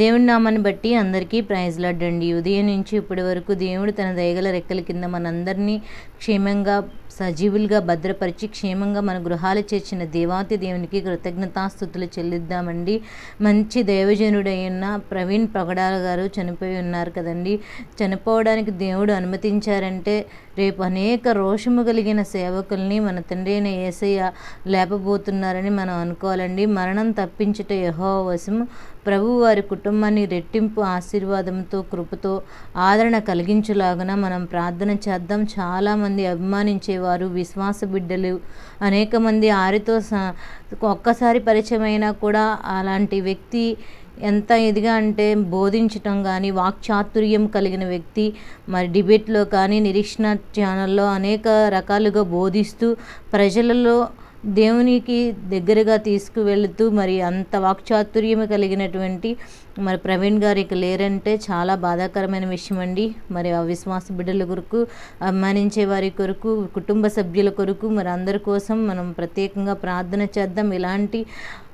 దేవుడి నామాన్ని బట్టి అందరికీ ప్రైజ్ లాడండి ఉదయం నుంచి ఇప్పటి వరకు దేవుడు తన దయగల రెక్కల కింద మనందరినీ క్షేమంగా సజీవులుగా భద్రపరిచి క్షేమంగా మన గృహాలు చేర్చిన దేవాతి దేవునికి కృతజ్ఞతాస్థుతులు చెల్లిద్దామండి. మంచి దైవజనుడైన ప్రవీణ్ పగడాల గారు చనిపోయి ఉన్నారు కదండి. చనిపోవడానికి దేవుడు అనుమతించారంటే రేపు అనేక రోషము కలిగిన సేవకుల్ని మన తండ్రి అయిన ఏసయ్య లేపబోతున్నారని మనం అనుకోవాలండి. మరణం తప్పించుట యహో వశము. ప్రభు వారి కుటుంబాన్ని రెట్టింపు ఆశీర్వాదంతో కృపతో ఆదరణ కలిగించులాగున మనం ప్రార్థన చేద్దాం. చాలామంది అభిమానించేవారు విశ్వాస బిడ్డలు అనేక మంది ఆరితో స- ఒక్కసారి పరిచయం అయినా కూడా అలాంటి వ్యక్తి ఎంత ఇదిగా అంటే బోధించటం కానీ వాక్చాతుర్యం కలిగిన వ్యక్తి మరి డిబేట్లో కానీ నిరీక్షణ ఛానల్లో అనేక రకాలుగా బోధిస్తూ ప్రజలలో దేవునికి దగ్గరగా తీసుకువెళుతూ మరి అంత వాక్చాతుర్యము కలిగినటువంటి మరి ప్రవీణ్ గారు ఇక లేరంటే చాలా బాధాకరమైన విషయం అండి. మరి అవిశ్వాస బిడ్డల కొరకు అభిమానించే వారి కొరకు కుటుంబ సభ్యుల కొరకు మరి అందరి కోసం మనం ప్రత్యేకంగా ప్రార్థన చేద్దాం. ఇలాంటి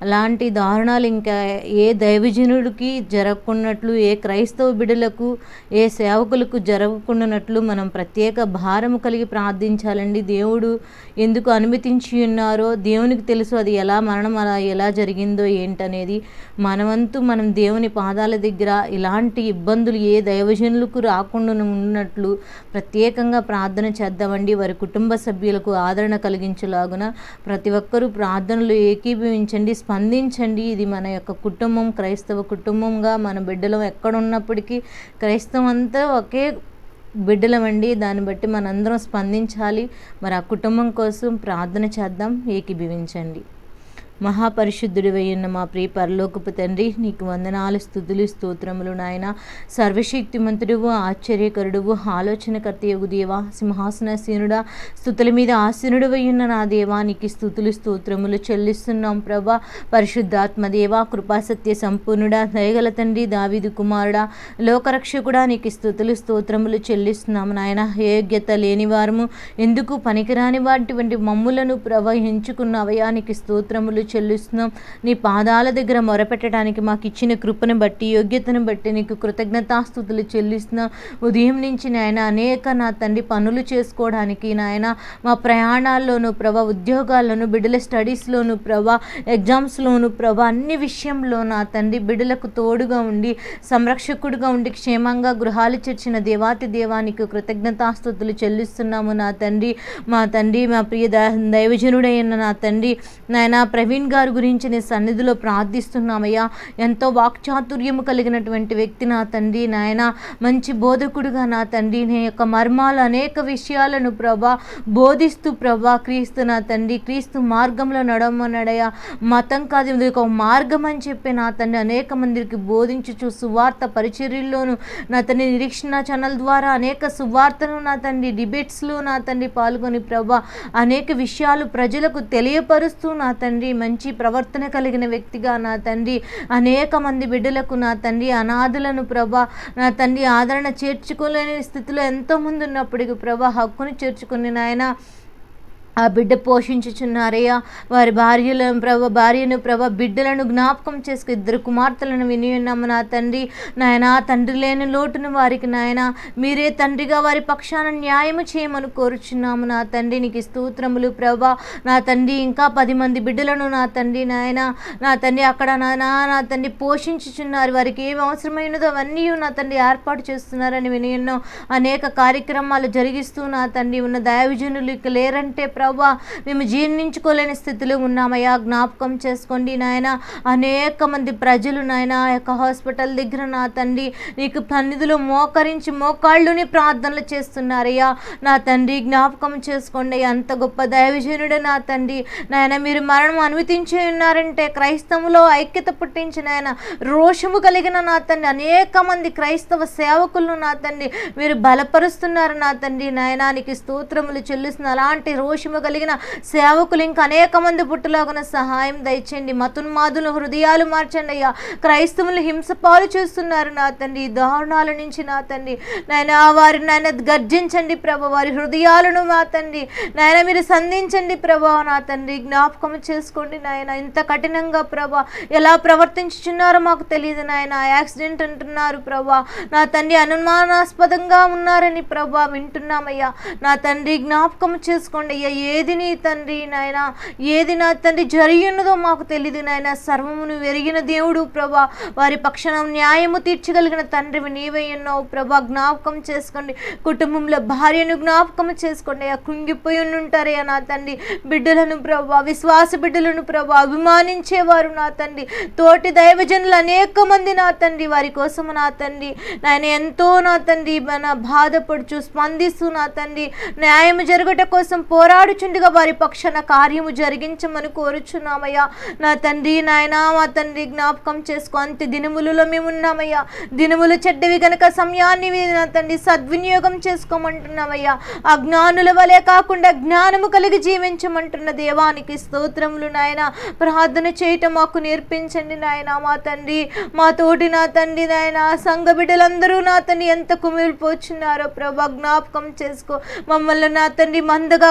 అలాంటి దారుణాలు ఇంకా ఏ దైవజనుడికి జరగకున్నట్లు ఏ క్రైస్తవ బిడ్డలకు ఏ సేవకులకు జరగకుండానట్లు మనం ప్రత్యేక భారం కలిగి ప్రార్థించాలండి. దేవుడు ఎందుకు అనుమతించి ఉన్నారో దేవునికి తెలుసు అది ఎలా మరణం అలా ఎలా జరిగిందో ఏంటనేది మనవంతు మనం దేవుని పాదాల దగ్గర ఇలాంటి ఇబ్బందులు ఏ దైవజనులకు రాకుండా ఉన్నట్లు ప్రత్యేకంగా ప్రార్థన చేద్దామండి. వారి కుటుంబ సభ్యులకు ఆదరణ కలిగించేలాగున ప్రతి ఒక్కరూ ప్రార్థనలు ఏకీభవించండి స్పందించండి. ఇది మన యొక్క కుటుంబం క్రైస్తవ కుటుంబంగా మన బిడ్డలం ఎక్కడున్నప్పటికీ క్రైస్తవం అంతా ఒకే బిడ్డలమండి. దాన్ని బట్టి మనందరం స్పందించాలి. మరి ఆ కుటుంబం కోసం ప్రార్థన చేద్దాం ఏకీభవించండి. మహాపరిశుద్ధుడు వేయున్న మా ప్రియ పరలోకపు తండ్రి నీకు వందనాలు స్థుతులు స్తోత్రములు నాయన. సర్వశక్తిమంతుడువు ఆశ్చర్యకరుడువు ఆలోచనకర్త యొగు దేవా సింహాసనసీనుడా స్థుతుల మీద ఆసీనుడు వేయున్న నా దేవా నీకు స్థుతులు స్తోత్రములు చెల్లిస్తున్నాం ప్రభా. పరిశుద్ధాత్మ దేవా కృపాసత్య సంపూర్ణుడా దయగల తండ్రి దావిదు కుమారుడా లోకరక్షకుడా నీకు స్థుతులు స్తోత్రములు చెల్లిస్తున్నాము నాయన. యోగ్యత లేని వారము ఎందుకు పనికిరాని వాటి మమ్ములను ప్రవహించుకున్న ఎంచుకున్న అవయానికి స్తోత్రములు చెల్లిస్తున్నాం. నీ పాదాల దగ్గర మొరపెట్టడానికి మాకు ఇచ్చిన కృపను బట్టి యోగ్యతను బట్టి నీకు కృతజ్ఞతాస్థుతులు చెల్లిస్తున్నాం. ఉదయం నుంచి నాయన అనేక నా తండ్రి పనులు చేసుకోవడానికి నాయన మా ప్రయాణాల్లోనూ ప్రభ ఉద్యోగాల్లోనూ బిడ్డల స్టడీస్లోను ప్రభ ఎగ్జామ్స్లోను ప్రభ అన్ని విషయంలో నా తండ్రి బిడ్డలకు తోడుగా ఉండి సంరక్షకుడుగా ఉండి క్షేమంగా గృహాలు చేర్చిన దేవాతి దేవానికి కృతజ్ఞతాస్థుతులు చెల్లిస్తున్నాము నా తండ్రి. మా తండ్రి మా ప్రియ దైవజనుడైన నా తండ్రి నాయన ప్రవీణ్ గారి గురించి నీ సన్నిధిలో ప్రార్థిస్తున్నామయ్యా. ఎంతో వాక్చాతుర్యము కలిగినటువంటి వ్యక్తి నా తండ్రి నాయన. మంచి బోధకుడుగా నా తండ్రి. నీ యొక్క మర్మాలు అనేక విషయాలను ప్రభా బోధిస్తూ ప్రభా క్రీస్తు నా తండ్రి. క్రీస్తు మార్గంలో నడవమన్నాడయ్యా. మతం కాదు ఇది ఒక మార్గం అని చెప్పి నా తండ్రి అనేక మందికి బోధించుచు సువార్త పరిచర్యల్లోను నా తండ్రి నిరీక్షణ ఛానల్ ద్వారా అనేక సువార్తను నా తండ్రి డిబేట్స్లో నా తండ్రి పాల్గొని ప్రభా అనేక విషయాలు ప్రజలకు తెలియపరుస్తూ నా తండ్రి మంచి ప్రవర్తన కలిగిన వ్యక్తిగా నా తండ్రి అనేక మంది బిడ్డలకు నా తండ్రి అనాథులను ప్రభా నా తండ్రి ఆదరణ చేర్చుకోలేని స్థితిలో ఎంతోమంది ఉన్నప్పటికీ ప్రభా హక్కును చేర్చుకుని నాయన ఆ బిడ్డ పోషించుచున్నారయ్యా వారి భార్యలను ప్రభ భార్యను ప్రభ బిడ్డలను జ్ఞాపకం చేసుకు ఇద్దరు కుమార్తెలను విని ఉన్నాము నా తండ్రి. నాయన తండ్రి లేని లోటును వారికి నాయన మీరే తండ్రిగా వారి పక్షాన న్యాయము చేయమని కోరుచున్నాము నా తండ్రి. నీకు స్తోత్రములు ప్రభ. నా తండ్రి ఇంకా పది మంది బిడ్డలను నా తండ్రి నాయన నా తండ్రి అక్కడ నా నా తండ్రి పోషించుచున్నారు. వారికి ఏం అవసరమైనదో అవన్నీ నా తండ్రి ఏర్పాటు చేస్తున్నారని విని ఉన్నాం. అనేక కార్యక్రమాలు జరిగిస్తూ నా తండ్రి ఉన్న దైవజనులు ఇక లేరంటే ప్రభా మేము జీర్ణించుకోలేని స్థితిలో ఉన్నామయ్యా. జ్ఞాపకం చేసుకోండి నాయన. అనేక మంది ప్రజలు నాయన ఆ యొక్క హాస్పిటల్ దగ్గర నా తండ్రి నీకు సన్నిధిలో మోకరించి మోకాళ్ళుని ప్రార్థనలు చేస్తున్నారయ్యా. నా తండ్రి జ్ఞాపకం చేసుకోండి. అంత గొప్ప దైవజనుడు నా తండ్రి. నాయన మీరు మరణం అనుమతించి ఉన్నారంటే క్రైస్తవులో ఐక్యత పుట్టించిన ఆయన రోషము కలిగిన నా తండ్రి అనేక మంది క్రైస్తవ సేవకులను నా తండ్రి. మీరు బలపరుస్తున్నారు నా తండ్రి. నాయనానికి స్తోత్రములు చెల్లిస్తున్న అలాంటి రోషం సాక్ష్యము కలిగిన సేవకులు ఇంకా అనేక మంది పుట్టులాగున సహాయం దయచేయండి. మతున్మాదులు హృదయాలు మార్చండి అయ్యా. క్రైస్తవులు హింస పాలు చేస్తున్నారు నా తండ్రి. దారుణాల నుంచి నా తండ్రి. నాయన వారిని నాయన గర్జించండి ప్రభు. వారి హృదయాలను మా తండ్రి. నాయన మీరు సంధించండి ప్రభా నా తండ్రి. జ్ఞాపకం చేసుకోండి నాయన. ఇంత కఠినంగా ప్రభా ఎలా ప్రవర్తించుచున్నారో మాకు తెలియదు నాయన. యాక్సిడెంట్ అంటున్నారు ప్రభా. నా తండ్రి అనుమానాస్పదంగా ఉన్నారని ప్రభా వింటున్నామయ్యా. నా తండ్రి జ్ఞాపకం చేసుకోండి అయ్యా. ఏది నీ తండ్రి నాయన? ఏది నా తండ్రి జరిగి ఉన్నదో మాకు తెలియదు నాయన. సర్వమును వెరిగిన దేవుడు ప్రభా. వారి పక్షాన న్యాయము తీర్చగలిగిన తండ్రివి నీవై ఉన్నావు ప్రభా. జ్ఞాపకం చేసుకోండి. కుటుంబంలో భార్యను జ్ఞాపకం చేసుకోండి. అయ్యా కృంగిపోయి ఉంటారయ్యా నా తండ్రి. బిడ్డలను ప్రభా విశ్వాస బిడ్డలను ప్రభా అభిమానించేవారు నా తండ్రి. తోటి దైవజనులు అనేక మంది నా తండ్రి. వారి కోసం నా తండ్రి. నాయన ఎంతో నా తండ్రి. మన బాధపడుచు స్పందిస్తూ నా తండ్రి. న్యాయం జరగట కోసం పోరాడుచుండగా వారి పక్షాన కార్యము జరిగించమని కోరుచున్నామయ్యా. నా తండ్రి నాయన మా తండ్రి జ్ఞాపకం చేసుకో. అంత్య దినములలో మేమున్నామయ్యా. దినములు చెడ్డవి గనక సమయాన్ని నా తండ్రి సద్వినియోగం చేసుకోమంటున్నామయ్యా. అజ్ఞానుల వలె కాకుండా జ్ఞానము కలిగి జీవించమంటున్న దేవానికి స్తోత్రములు నాయన. ప్రార్థన చేయటం మాకు నేర్పించండి నాయన మా తండ్రి. మా తోటి నా తండ్రి నాయన. సంఘ బిడ్డలందరూ నా తండ్రి ఎంత కుమిలిపోచున్నారో ప్రభా జ్ఞాపకం చేసుకో. మమ్మల్ని నా తండ్రి మందగా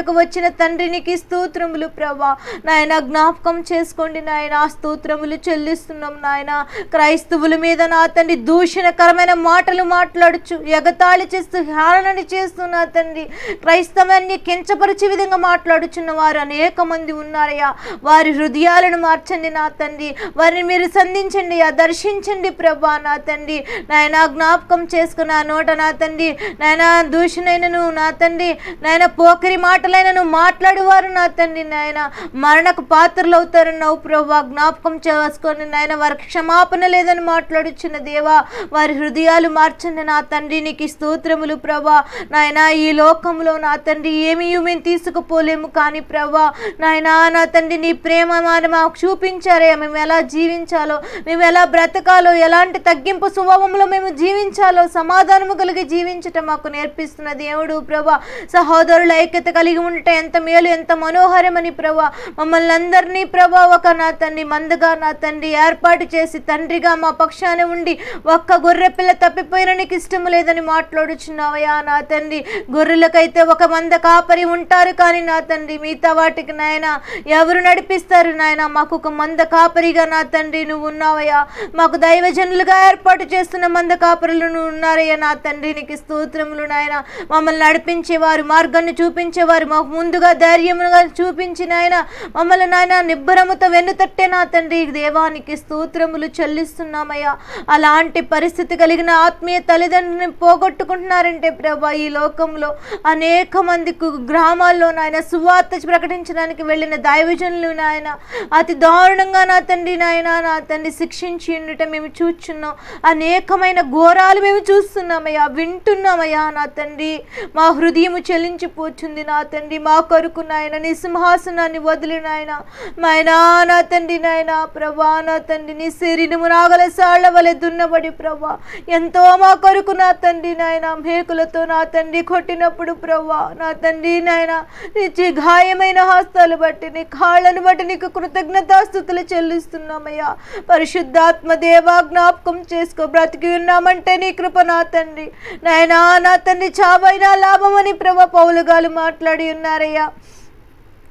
వెంటకు వచ్చిన తండ్రినికి స్తోత్రములు ప్రభా. నాయన జ్ఞాపకం చేసుకోండి నాయన. స్తోత్రములు చెల్లిస్తున్నాం నాయన. క్రైస్తవుల మీద నా తండ్రి దూషణకరమైన మాటలు మాట్లాడుచు ఎగతాళి చేస్తూ హేళనని చేస్తున్న తండ్రి క్రైస్తవాన్ని కించపరిచే విధంగా మాట్లాడుచున్న వారు అనేక మంది ఉన్నారయ్యా. వారి హృదయాలను మార్చండి నా తండ్రి. వారిని మీరు సంధించండి అయ్యా దర్శించండి ప్రభా నా తండ్రి. నాయన జ్ఞాపకం చేసుకున్న నోట నా తండ్రి. నాయన దూషణైనను నా తండ్రి. నాయన పోకరి మాటలైనను మాట్లాడేవారు నా తండ్రి నాయన. మరణకు పాత్రలు నవ్వు ప్రభా. జ్ఞాపకం చేసుకొని నాయన. వారికి క్షమాపణ లేదని మాట్లాడుచున్న దేవా వారి హృదయాలు మార్చండి నా తండ్రి. నీకు స్తోత్రములు ప్రభా. నాయన ఈ లోకంలో నా తండ్రి ఏమీ మేము తీసుకుపోలేము కానీ ప్రభా. నాయన నా తండ్రి నీ ప్రేమ మాకు చూపించారే. మేము ఎలా జీవించాలో మేము ఎలా బ్రతకాలో ఎలాంటి తగ్గింపు స్వభావంలో మేము జీవించాలో సమాధానము కలిగి జీవించటం మాకు నేర్పిస్తున్న దేవుడు ప్రభా. సహోదరుల ఐక్యత కలిగి ఉండటం ఎంత మేలు ఎంత మనోహరమని ప్రభా. మమ్మల్ని అందరినీ ప్రభా ఒక నా తండ్రి మందుగా నా తండ్రి ఏర్పాటు చేసి తండ్రిగా మా పక్షాన ఉండి ఒక్క గొర్రె పిల్ల తప్పిపోయిన నీకు ఇష్టం లేదని మాట్లాడుచున్నావయ్యా నా తండ్రి. గొర్రెలకైతే ఒక మంద కాపరి ఉంటారు కానీ నా తండ్రి మిగతా వాటికి నాయన ఎవరు నడిపిస్తారు నాయన? మాకు ఒక మంద కాపరిగా నా తండ్రి నువ్వు ఉన్నావయ్యా. మాకు దైవజనులుగా ఏర్పాటు చేస్తున్న మంద కాపరులు నువ్వు ఉన్నారయ్యా నా తండ్రి. నీకు స్తోత్రములు నాయన. మమ్మల్ని నడిపించేవారు మార్గాన్ని చూపించేవారు మాకు ముందుగా ధైర్యముగా చూపించి నాయన మమ్మల్ని నాయన నిబ్బరముతో వెన్నుతట్టే నా తండ్రి. దేవానికి స్తోత్రములు చెల్లిస్తున్నామయ్యా. అలాంటి పరిస్థితి కలిగిన ఆత్మీయ తల్లిదండ్రుని పోగొట్టుకుంటున్నారంటే ప్రభా ఈ లోకంలో అనేక మంది గ్రామాల్లో నాయన సువార్త ప్రకటించడానికి వెళ్ళిన దైవజనులు నాయన అతి దారుణంగా నా తండ్రి నాయన నా తండ్రి శిక్షించి ఉండటం మేము చూస్తున్నాం అనేకమైన ఘోరాలు మేము చూస్తున్నామయ్యా వింటున్నామయ్యా నా తండ్రి. మా హృదయము చెల్లించిపోతుంది నా తండ్రి మా కొరకు నాయన నీ సింహాసనాన్ని వదిలి నాయన. నాయనా నా తండ్రి నాయన ప్రభా నా తండ్రి నీ శరీరము నాగల సాళ్ళ వలె దున్నబడి ప్రభా. ఎంతో మా కొరకు నా తండ్రి నాయన మేకులతో నా తండ్రి కొట్టినప్పుడు ప్రభా. నా తండ్రి నాయన నీ గాయమైన హస్తాలు బట్టి నీ కాళ్ళను బట్టి నీకు కృతజ్ఞతాస్థుతులు చెల్లిస్తున్నామయ్యా. పరిశుద్ధాత్మ దేవా జ్ఞాపకం చేసుకో. బ్రతికి ఉన్నామంటే నీ కృప నా తండ్రి. నాయనా నా తండ్రి చావైనా లాభమని ప్రభా పౌలుగాలు మాట్లాడి ఉన్నారయ్యా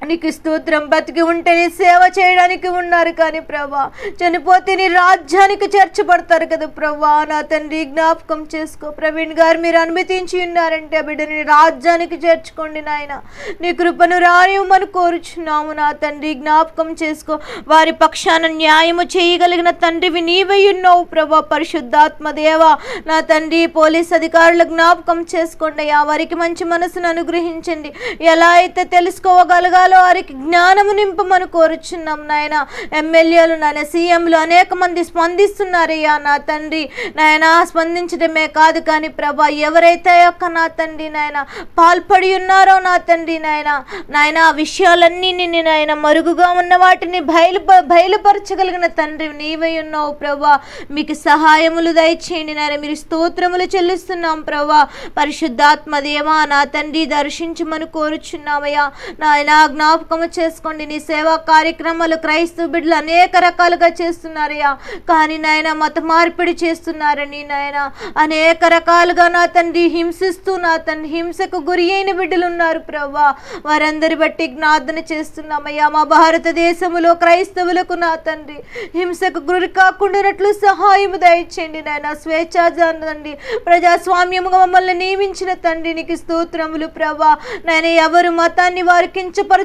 నీకు స్తోత్రం బతికి ఉంటే నీ సేవ చేయడానికి ఉన్నారు కానీ ప్రభా చనిపోతే నీ రాజ్యానికి చేర్చబడతారు కదా ప్రభా. నా తండ్రి జ్ఞాపకం చేసుకో. ప్రవీణ్ గారు మీరు అనుమతించి ఉన్నారంటే ఆ బిడ్డని రాజ్యానికి చేర్చుకోండి నాయన. నీ కృపను రానివ్వమని కోరుచున్నాము. నా తండ్రి జ్ఞాపకం చేసుకో. వారి పక్షాన న్యాయము చేయగలిగిన తండ్రివి నీవై ఉన్నావు ప్రభా పరిశుద్ధాత్మ దేవ. నా తండ్రి పోలీస్ అధికారులు జ్ఞాపకం చేసుకోండి అయ్యా. వారికి మంచి మనసును అనుగ్రహించండి. ఎలా అయితే తెలుసుకోగలగాలో పరిపాలించాలో వారికి జ్ఞానము నింపమని కోరుచున్నాం నాయన. ఎమ్మెల్యేలు నాయన సీఎంలు అనేక మంది స్పందిస్తున్నారయ్యా నా తండ్రి. నాయన స్పందించడమే కాదు కానీ ప్రభా ఎవరైతే యొక్క నా తండ్రి నాయన పాల్పడి ఉన్నారో నా తండ్రి నాయన నాయన ఆ విషయాలన్నీ నిన్ను నాయన మరుగుగా ఉన్న వాటిని బయలు బయలుపరచగలిగిన తండ్రి నీవై ఉన్నావు ప్రభా. మీకు సహాయములు దయచేయండి నాయన మీరు స్తోత్రములు చెల్లిస్తున్నాం ప్రభా. పరిశుద్ధాత్మ దేవా నా తండ్రి దర్శించమని కోరుచున్నామయ్యా నాయన జ్ఞాపకము చేసుకోండి. నీ సేవా కార్యక్రమాలు క్రైస్తవ బిడ్డలు అనేక రకాలుగా చేస్తున్నారయ్యా. కానీ నాయన మత మార్పిడి చేస్తున్నారని నాయన. అనేక రకాలుగా నా తండ్రి హింసిస్తూ నా తండ్రి హింసకు గురి అయిన బిడ్డలు ఉన్నారు ప్రభా వారందరి బట్టి జ్ఞాపన చేస్తున్నామయ్యా. మా భారతదేశంలో క్రైస్తవులకు నా తండ్రి హింసకు గురి కాకుండానట్లు సహాయం దయచేయండి నాయన. స్వేచ్ఛాజండి ప్రజాస్వామ్యముగా మమ్మల్ని నియమించిన తండ్రి నీకు స్తోత్రములు ప్రభా నాయన ఎవరు మతాన్ని వారు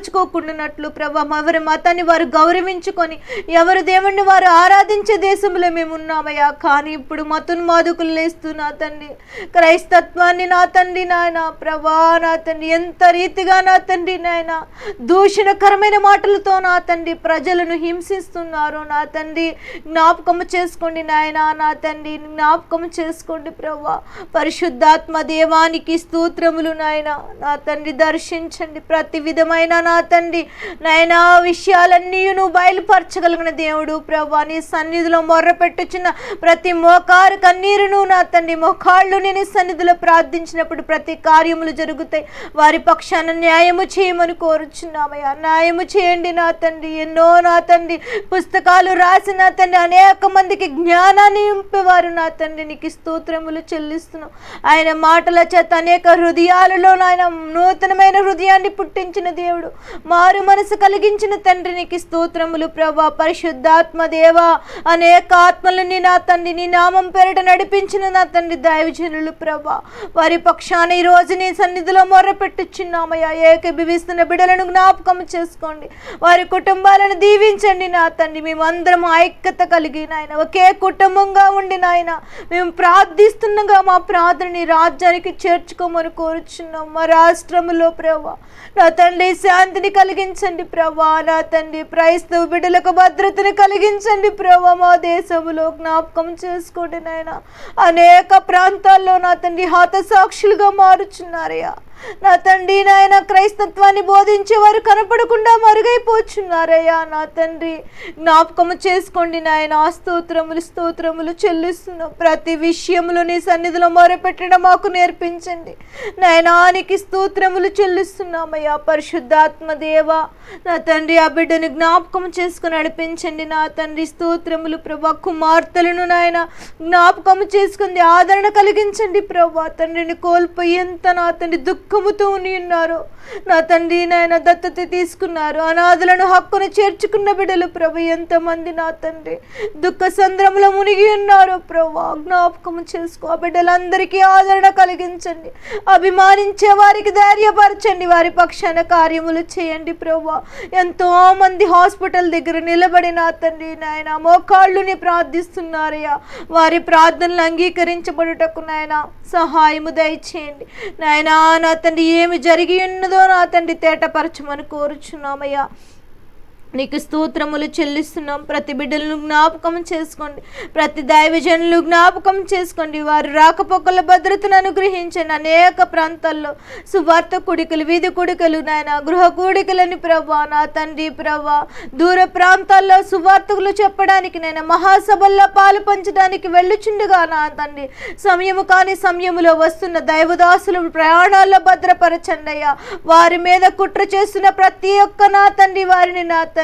కించపరచుకోకుండానట్లు ప్రభా ఎవరి మతాన్ని వారు గౌరవించుకొని ఎవరు దేవుణ్ణి వారు ఆరాధించే దేశంలో మేము ఉన్నామయ్యా. కానీ ఇప్పుడు మతున్మాదుకులు లేస్తూ నా తండ్రి క్రైస్తత్వాన్ని నా తండ్రి నాయన ప్రభా నా తండ్రి ఎంత రీతిగా నా తండ్రి నాయన దూషణకరమైన మాటలతో నా తండ్రి ప్రజలను హింసిస్తున్నారు. నా తండ్రి జ్ఞాపకము చేసుకోండి నాయన నా తండ్రి జ్ఞాపకము చేసుకోండి ప్రభా పరిశుద్ధాత్మ దేవానికి స్తోత్రములు నాయన. నా తండ్రి దర్శించండి. ప్రతి విధమైన నా తండ్రి. నాయన విషయాలన్నీ నువ్వు బయలుపరచగలిగిన దేవుడు ప్రభా. నీ సన్నిధిలో మొర్ర పెట్టుచున్న ప్రతి మోకారు కన్నీరును నా తండ్రి. మోకాళ్ళు నేను సన్నిధిలో ప్రార్థించినప్పుడు ప్రతి కార్యములు జరుగుతాయి. వారి పక్షాన న్యాయము చేయమని కోరుచున్నామయ్యా. న్యాయము చేయండి నా తండ్రి. ఎన్నో నా తండ్రి. పుస్తకాలు రాసిన తండ్రి. అనేక మందికి జ్ఞానాన్ని నింపేవారు నా తండ్రి. నీకు స్తోత్రములు చెల్లిస్తున్నాం. ఆయన మాటల చేత అనేక హృదయాలలో నాయన నూతనమైన హృదయాన్ని పుట్టించిన దేవుడు. మారు మనసు కలిగించిన తండ్రి నీకు స్తోత్రములు ప్రభా. పరిశుద్ధాత్మ దేవా అనేక ఆత్మలని నా తండ్రి నీ నామం పేరిట నడిపించిన నా తండ్రి దైవజనులు ప్రభా. వారి పక్షాన ఈ రోజు నీ సన్నిధిలో మొర్ర పెట్టుచున్నామయ్యా ఏకీభవిస్తున్న బిడలను జ్ఞాపకం చేసుకోండి. వారి కుటుంబాలను దీవించండి నా తండ్రి. మేమందరం ఐక్యత కలిగి నాయన ఒకే కుటుంబంగా ఉండి నాయన మేము ప్రార్థిస్తుండగా మా ప్రార్థనని రాజ్యానికి చేర్చుకోమని కోరుచున్నాం మా రాష్ట్రంలో ప్రభా. నా తండ్రి శాంతిని కలిగించండి ప్రభా నా తండ్రి. క్రైస్తవ బిడ్డలకు భద్రతను కలిగించండి ప్రభా మా దేశంలో జ్ఞాపకం చేసుకోండి నాయన. అనేక ప్రాంతాల్లో నా తండ్రి హతసాక్షులుగా మారుచున్నారయ్యా. నా తండ్రి నాయన క్రైస్తత్వాన్ని బోధించే వారు కనపడకుండా మరుగైపోచున్నారయ్యా. నా తండ్రి జ్ఞాపకము చేసుకోండి నాయన. స్తోత్రములు స్తోత్రములు చెల్లిస్తున్నాం. ప్రతి విషయంలో నీ సన్నిధిలో మొరపెట్టడం మాకు నేర్పించండి. నాయనానికి స్తోత్రములు చెల్లిస్తున్నామయ్యా. పరిశుద్ధాత్మ ఆత్మదేవ నా తండ్రి ఆ బిడ్డని జ్ఞాపకం చేసుకుని నడిపించండి నా తండ్రి. స్తోత్రములు ప్రభా కుమార్తెలను నాయన జ్ఞాపకం చేసుకుంది ఆదరణ కలిగించండి ప్రభా. తండ్రిని కోల్పోయి ఎంత నా తండ్రి దుఃఖముతో ఉని ఉన్నారు నా తండ్రి నాయన దత్తత తీసుకున్నారు. అనాథులను హక్కును చేర్చుకున్న బిడ్డలు ప్రభు ఎంతమంది నా తండ్రి? దుఃఖ సంద్రంలో మునిగి ఉన్నారు ప్రభు. జ్ఞాపకం చేసుకో. ఆ బిడ్డలందరికీ ఆదరణ కలిగించండి. అభిమానించే వారికి ధైర్యపరచండి. వారి పక్షాన కార్యములు చేయండి ప్రభు. ఎంతో మంది హాస్పిటల్ దగ్గర నిలబడి నా తండ్రి నాయన మోకాళ్ళుని ప్రార్థిస్తున్నారయ్యా. వారి ప్రార్థనలు అంగీకరించబడుటకు నాయన సహాయము దయచేయండి. నాయనా నా తండ్రి ఏమి జరిగి ఉన్నదో నా తండ్రి తేటపరచమని కోరుచున్నామయ్యా. నీకు స్తోత్రములు చెల్లిస్తున్నాం. ప్రతి బిడ్డలను జ్ఞాపకం చేసుకోండి. ప్రతి దైవజనులు జ్ఞాపకం చేసుకోండి. వారు రాకపోకల భద్రతను అనుగ్రహించండి. అనేక ప్రాంతాల్లో సువార్త కుడికలు వీధి కుడికలు నాయన గృహ కూడికలని ప్రభా నా తండ్రి ప్రభా దూర ప్రాంతాల్లో సువార్తకులు చెప్పడానికి నేను మహాసభల్లో పాలు పంచడానికి వెళ్ళుచుండగా నా తండ్రి. సమయము కాని సమయములో వస్తున్న దైవదాసులు ప్రయాణాల్లో భద్రపరచండి అయ్యా. వారి మీద కుట్ర చేస్తున్న ప్రతి ఒక్క నా తండ్రి వారిని నా తండ్రి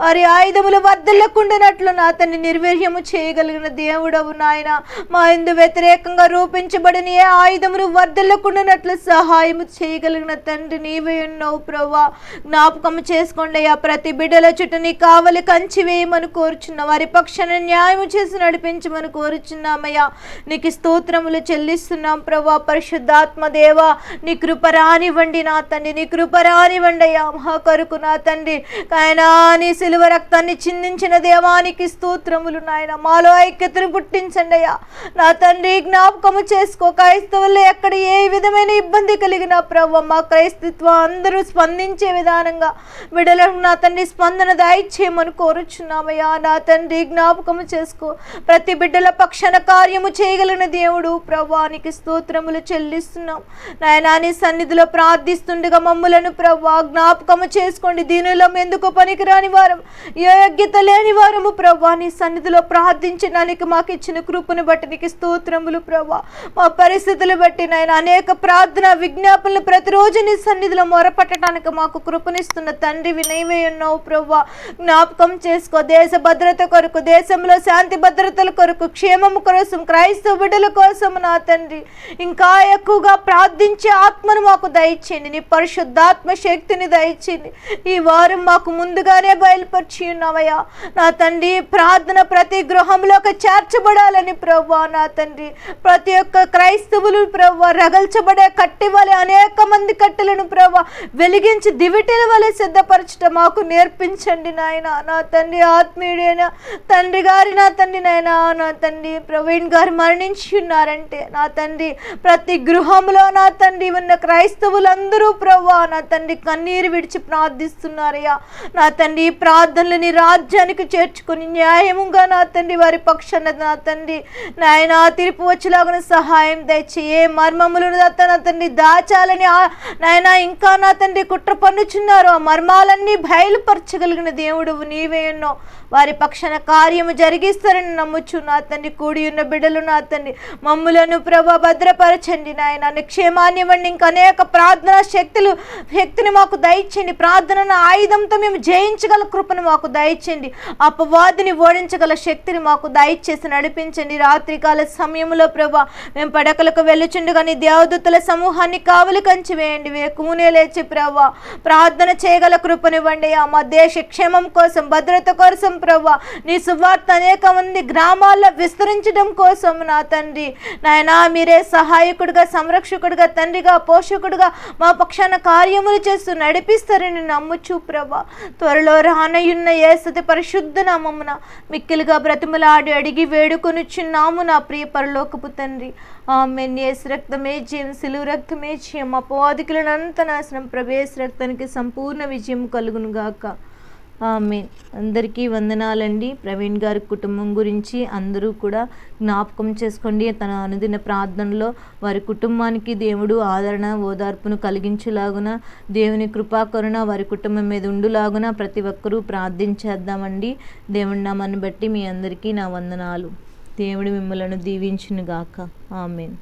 వారి ఆయుధములు వర్దల్లకుండానట్లు నా తండ్రి నిర్వీర్యము చేయగలిగిన దేవుడవు నాయన. మా ఇందు వ్యతిరేకంగా రూపించబడిన ఏ ఆయుధములు వర్దల్లకుండానట్లు సహాయము చేయగలిగిన తండ్రి నీవే ఉన్నావు ప్రభా జ్ఞాపకం చేసుకోండి అయ్యా ప్రతి బిడ్డల చుట్టూ నీ కావలి కంచి వేయమని కోరుచున్న వారి పక్షాన న్యాయము చేసి నడిపించమని కోరుచున్నామయ్యా. నీకు స్తోత్రములు చెల్లిస్తున్నాం ప్రభా పరిశుద్ధాత్మ దేవ. నీ కృప రానివ్వండి నా తండ్రి నీ కృప రానివ్వండి అయ్యా మా కొరకు నా తండ్రి. ఆయన నీ సిలువ రక్తాన్ని చిందించిన దేవానికి స్తోత్రములు నాయన. మాలో ఐక్యతను పుట్టించండి అయ్యా. నా తండ్రి జ్ఞాపకము చేసుకో. క్రైస్తవుల్లో ఎక్కడ ఏ విధమైన ఇబ్బంది కలిగినా ప్రభు మా క్రైస్తత్వం అందరూ స్పందించే విధానంగా బిడ్డలకు నా తండ్రి స్పందన దయచేయమని కోరుచున్నామయ్యా. నా తండ్రి జ్ఞాపకము చేసుకో. ప్రతి బిడ్డల పక్షణ కార్యము చేయగలిగిన దేవుడు ప్రభానికి స్తోత్రములు చెల్లిస్తున్నాం. నాయనా నీ సన్నిధిలో ప్రార్థిస్తుండగా మమ్ములను ప్రభా జ్ఞాపకము చేసుకోండి. దీనిలో ఎందుకు పనికిరాని వారం యోగ్యత లేని వారము ప్రభా నీ సన్నిధిలో ప్రార్థించడానికి మాకు ఇచ్చిన కృపను బట్టి నీకు స్తోత్రములు ప్రభా. మా పరిస్థితులు బట్టి నాయన అనేక ప్రార్థన విజ్ఞాపనలు ప్రతిరోజు నీ సన్నిధిలో మొరపట్టడానికి మాకు కృపనిస్తున్న తండ్రి వినయమే ఉన్నావు ప్రభా. జ్ఞాపకం చేసుకో దేశ భద్రత కొరకు దేశంలో శాంతి భద్రతల కొరకు క్షేమము కోసం క్రైస్తవ బిడ్డల కోసం నా తండ్రి ఇంకా ఎక్కువగా ప్రార్థించే ఆత్మను మాకు దయచేయండి. నీ పరిశుద్ధాత్మ శక్తిని దయచేయండి. ఈ వారం మాకు ముందు ముందుగానే బయలుపరిచి ఉన్నావయ్యా. నా తండ్రి ప్రార్థన ప్రతి గృహంలోకి చేర్చబడాలని ప్రవ్వా. నా తండ్రి ప్రతి ఒక్క క్రైస్తవులు ప్రభా రగల్చబడే కట్టి వలె అనేక మంది కట్టెలను ప్రవ్వ వెలిగించి దివిటిల వలె సిద్ధపరచడం మాకు నేర్పించండి నాయన. నా తండ్రి ఆత్మీయుడైన తండ్రి గారి నా తండ్రి నాయన నా తండ్రి ప్రవీణ్ గారు మరణించి ఉన్నారంటే నా తండ్రి ప్రతి గృహంలో నా తండ్రి ఉన్న క్రైస్తవులందరూ ప్రభా నా తండ్రి కన్నీరు విడిచి ప్రార్థిస్తున్నారయ్యా. నా తండ్రి ప్రార్థనలని రాజ్యానికి చేర్చుకుని న్యాయముగా నా తండ్రి వారి పక్షాన నా తండ్రి నాయన తీర్పు వచ్చేలాగా సహాయం దయచి ఏ మర్మములను నా తన తండ్రి దాచాలని నాయన ఇంకా నా తండ్రి కుట్ర పన్నుచున్నారు. ఆ మర్మాలన్నీ బయలుపరచగలిగిన దేవుడు నీవే ఎన్నో. వారి పక్షాన కార్యము జరిగిస్తారని నమ్ముచు నా తండ్రి కూడి ఉన్న బిడ్డలు నా తండ్రి మమ్ములను ప్రభా భద్రపరచండి నాయన. నిక్షేమాన్ని ఇవ్వండి ఇంకా అనేక ప్రార్థన శక్తులు శక్తిని మాకు దయచండి ప్రార్థన ఆయుధంతో మేము జయించగల కృపను మాకు దయచేయండి. అపవాదిని ఓడించగల శక్తిని మాకు దయచేసి నడిపించండి. రాత్రికాల సమయంలో ప్రభా మేము పడకలకు వెళ్ళుచుండగా నీ దేవదూతల సమూహాన్ని కావలి కంచి వేయండి. వేకునే లేచి ప్రభా ప్రార్థన చేయగల కృపనివ్వండి ఆ మా దేశ క్షేమం కోసం భద్రత కోసం ప్రభా నీ సువార్త అనేక మంది గ్రామాల్లో విస్తరించడం కోసం నా తండ్రి. నాయనా మీరే సహాయకుడిగా సంరక్షకుడిగా తండ్రిగా పోషకుడిగా మా పక్షాన కార్యములు చేస్తూ నడిపిస్తారని నమ్ముచు ప్రభా త్వరలో రానయున్న ఏసతి పరిశుద్ధ నామమున మిక్కిలుగా బ్రతిమలాడి అడిగి వేడుకొనుచున్నాము నా ప్రియ పరలోకపు తండ్రి. ఆమె ఏసు రక్తమే జయం సిలువు రక్తమే జయం అపవాదికులనంత నాశనం ప్రవేశ రక్తానికి సంపూర్ణ విజయం కలుగును గాక ఆమె. అందరికీ వందనాలండి. ప్రవీణ్ గారి కుటుంబం గురించి అందరూ కూడా జ్ఞాపకం చేసుకోండి. తన అనుదిన ప్రార్థనలో వారి కుటుంబానికి దేవుడు ఆదరణ ఓదార్పును కలిగించేలాగున దేవుని కృపాకరుణ వారి కుటుంబం మీద ఉండులాగున ప్రతి ఒక్కరూ ప్రార్థించేద్దామండి. దేవుడి నామాన్ని బట్టి మీ అందరికీ నా వందనాలు. దేవుడు మిమ్మలను దీవించునుగాక. ఆమెన్.